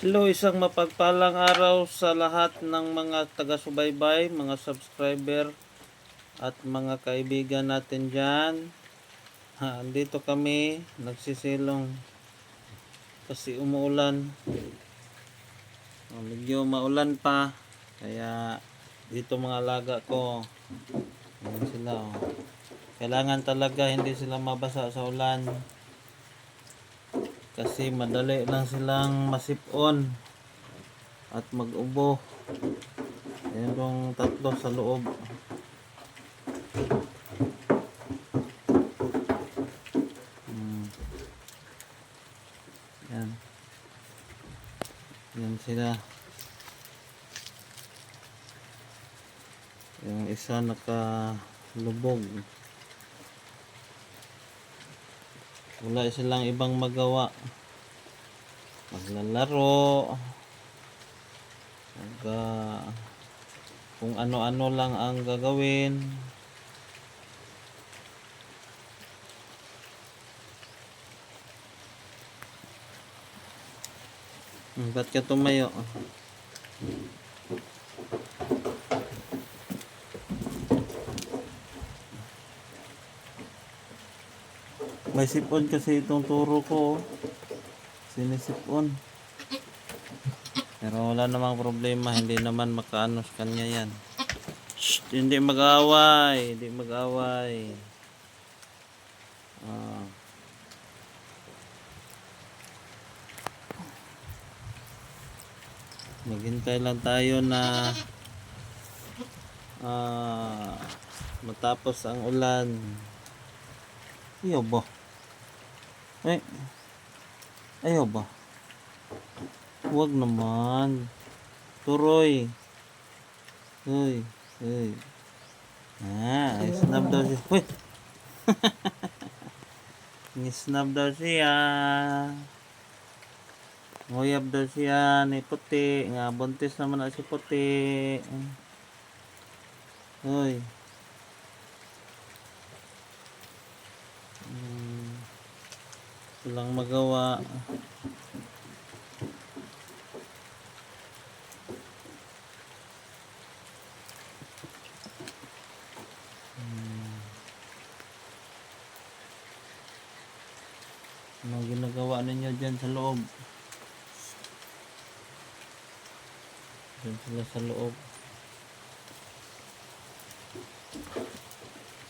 Hello, isang mapagpalang araw sa lahat ng mga taga-subaybay, mga subscriber at mga kaibigan natin dyan. Ha, andito kami, nagsisilong kasi umuulan. Oh, medyo maulan pa, kaya dito mga alaga ko, sila oh. Kailangan talaga hindi sila mabasa sa ulan kasi madali lang silang masipon at mag-ubo. Yung tatlo sa loob. Hmm. yan. Yan sila. Yung isa nakalubog wala silang ibang magawa. Maglalaro. Mag ah, kung ano-ano lang ang gagawin. Hmm, ba't ka tumayo may sipon kasi itong turo ko oh. sinisipon. Pero wala namang problema hindi naman makaano sa kanya yan. Shh, hindi mag-away hindi mag-away ah. maghintay lang tayo na ah, matapos ang ulan. Ayaw ba eh ayaw ba Huwag naman. Turoy. Uy. Uy. Ah, ay snap daw siya. Uy. Ni-snap daw siya. Nguyab daw siya ni puti. Nga, buntis naman na si puti. Uy. Walang magawa. Ano ginagawa ninyo dyan sa loob? Dyan sila sa loob.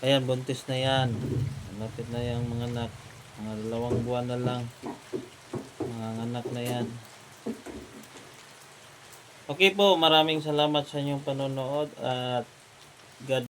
Ayan, buntis na yan. Malapit na yung mga anak. Mga dalawang buwan na lang. Mga anak na yan. Okay po, maraming salamat sa inyong panonood at God